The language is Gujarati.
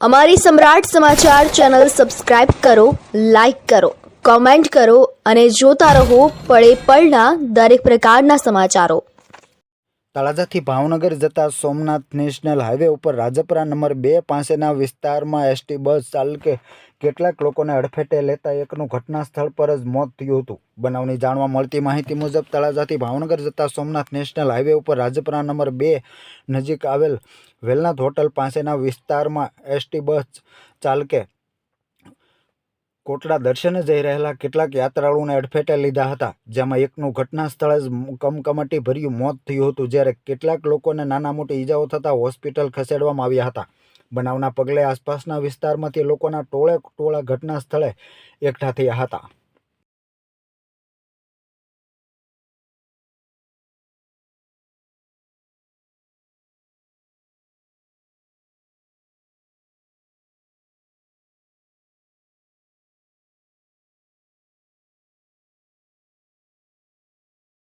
અમારી સમ્રાટ સમાચાર ચેનલ સબસ્ક્રાઇબ કરો, લાઇક કરો, કોમેન્ટ કરો અને જોતા રહો પળે પળના દરેક પ્રકારના સમાચારો. તળાજાથી ભાવનગર જતા સોમનાથ નેશનલ હાઈવે ઉપર રાજપરા નંબર બે પાસેના વિસ્તારમાં એસટી બસ ચાલકે કેટલાક લોકોને અડફેટે લેતા એકનું ઘટના સ્થળ પર જ મોત થયું હતું. બનાવની જાણવા મળતી માહિતી મુજબ, તળાજાથી ભાવનગર જતા સોમનાથ નેશનલ હાઈવે ઉપર રાજપરા નંબર બે નજીક આવેલ વેલનાથ હોટલ પાસેના વિસ્તારમાં એસટી બસ ચાલકે કોટડા દર્શને જઈ રહેલા કેટલાક યાત્રાળુઓને અડફેટે લીધા હતા, જેમાં એકનું ઘટના સ્થળે જ કમકમાટી ભર્યું મોત થયું હતું, જ્યારે કેટલાક લોકોને નાના મોટી ઈજાઓ થતાં હોસ્પિટલ ખસેડવામાં આવ્યા હતા. બનાવના પગલે આસપાસના વિસ્તારમાંથી લોકોના ટોળે ટોળા ઘટના સ્થળે એકઠા થયા હતા.